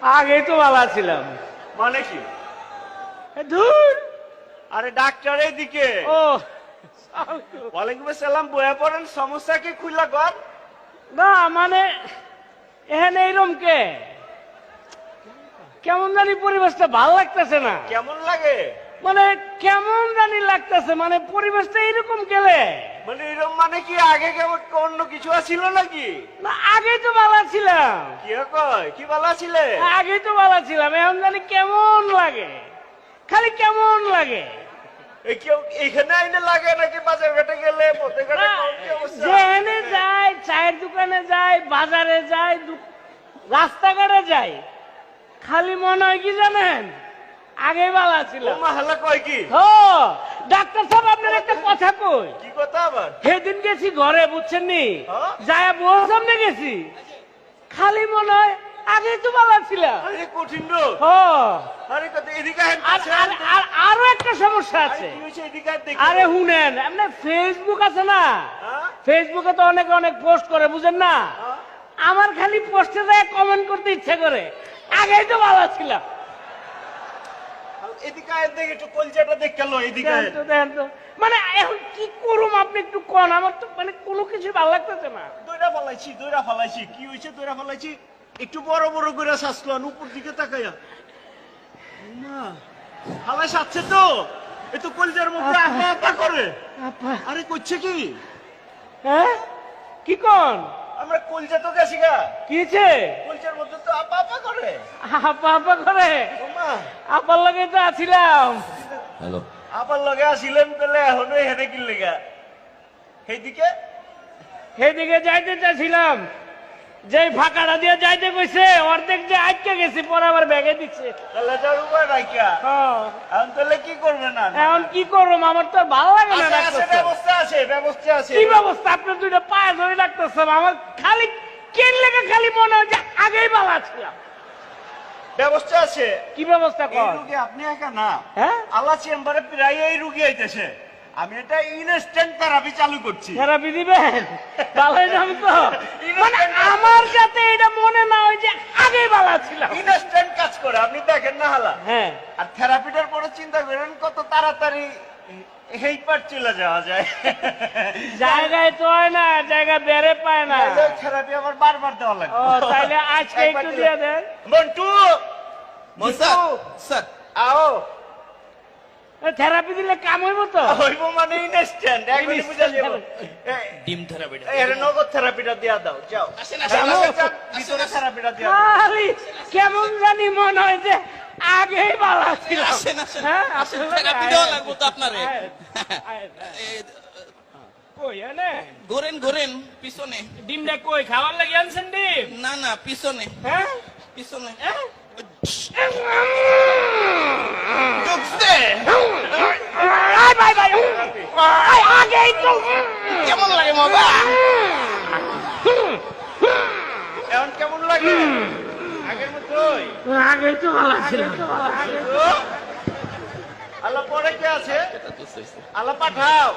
আগেই তো ভালো ছিলাম। মানে কি? ধুর! আরে ডাক্তার এদিকে। ও ওয়ালাইকুম আসসালাম বয়া পড়েন সমস্যা কি খুললা না মানে এখানে এইরকম কে? কেমন জানি পরিবেশটা ভালো লাগতেছে না। কেমন লাগে? মানে কেমন জানি লাগতেছে মানে পরিবেশটা এরকম গেলে। মানে এরকম মানে কি আগে কেমন অন্য কিছু ছিল নাকি? না তো ছিলাম। কি কয়? কি ছিলে? তো ছিলাম এখন জানি কেমন লাগে। খালি কেমন লাগে। কেউ এখানে আইনে লাগে নাকি বাজার ঘাটে গেলে? যেখানে যায় চায়ের দোকানে যায় বাজারে যায় রাস্তাঘাটে যায় খালি মনে হয় কি জানেন? আগে ভালো ও ছিলাম মাহালা কয় কি? ও ডাক্তার সাহেব আপনার একটা কথা কই? কি কথা আবার? সেদিন গেছি ঘরে বুঝছেন নি? হ্যাঁ? যায় বউ সামনে গেছি। খালি মনে হয় আগে তো ভালো ছিলাম আরে কঠিন রোগ। ও আরে কত এদিকে আর আর- আরও একটা সমস্যা আছে। কি হয়েছে এদিকে আহেন দেখি। আরে শুনেন আপনার ফেসবুক আছে না? হ্যাঁ? ফেসবুকে তো অনেকে অনেক পোস্ট করে বুঝেন না? হ্যাঁ? আমার খালি পোস্টে যায় কমেন্ট করতে ইচ্ছে করে। আগেই তো ভালো ছিলাম এদিকে আহেন দেখি একটু কলজাটা দেখ গেল এদিকে দেখেন তো, দেখেন তো। মানে এখন কি করুম আপনি একটু কন? আমার তো মানে কোনো কিছু ভালো লাগতেছে না। দইরা ফালাইছি দইরা ফালাইছি। কি হয়েছে দইরা ফালাইছি? একটু বড় বড় করে শাসলান উপর দিকে তাকাইয়া মা ফালাই সাচ্ছে তো। এ তো কলজার মধ্যে আপা। আপা করে। আপা, আরে করছে কি? হ্যাঁ? কি কন? আমরা কলজা তো গেছি গা। কিছে কলজার মধ্যে তো আপা আপা করে। আপা আপা করে? ও আপার লগে তো আছিলাম। হ্যালো। আপার লগে আসিলেন তাহলে এখনও হেনে কিনলে গা সেইদিকে? সেইদিকে যাইতে চাইছিলাম। যে ফাঁকাটা দিয়ে যাইতে কইছে অর্ধেক যে আটকে গেছি পরে আবার ব্যাগে দিচ্ছে। তাহলে যার উপায় রাখিয়া। এখন তাহলে কি করবে না এখন কি করব আমার তো ভালো লাগে না সাহেব। ব্যবস্থা আছে ব্যবস্থা আছে। কি ব্যবস্থা? আপনার দুইটা পায়ে ধরে ডাক্তার সাহেব আমার খালি কেন লেগে খালি মনে হয় যে আগেই ভালো ছিলাম ব্যবস্থা আছে। কি ব্যবস্থা এই আপনি একা না। হ্যাঁ? আল্লাহ চেম্বারে প্রায় এই রুগী আইতেছে। আমি এটা ইনস্ট্যান্ট থেরাপি চালু করছি। থেরাপি দিবেন? ভালো যাম তো। মানে আমার যাতে এটা মনে না হয় যে আগেই ভালো ছিলাম। ইনস্ট্যান্ট কাজ করে আপনি দেখেন না হালা? হ্যাঁ। আর থেরাপিটার পরে চিন্তা করেন কত তাড়াতাড়ি এই পার চলে যাওয়া যায়। জায়গায় তো হয় না জায়গা বেড়ে পায় না। থেরাপি আবার বারবার দেওয়া ও লাগবে তাইলে আজকে একটু দিয়ে দেন। মন্টু! মন্টু স্যার। স্যার। আও! থেরাপি দিলে কাম হইব তো? হইব মানে ইনস্ট্যান্ট এখনই বুঝা যাব ডিম থেরাপিটা এর নগদ থেরাপিটা দিয়া দাও যাও। আসেন, আসেন, ভিতরে থেরাপিটা দিয়া দাও। আরে কেমন জানি মনে হয় যে আগেই ভালো ছিলাম। আসেন আসেন হ্যাঁ, আসেন থেরাপি দেওয়া লাগবো তো আপনারে। ঘোরেন ঘোরেন পিছনে। ডিমটা কই খাবার লাগি আনছেন ডিম? না না পিছনে। হ্যাঁ? পিছনে। হ্যাঁ? ঢুকছে আয় ভাই ভাই আয় আগেই তো কেমন লাগে মজা এখন কেমন লাগে আগের মতোই আগে তো ভালো আল্লাহ পরে কে আছে? আল্লাহ পাঠাও।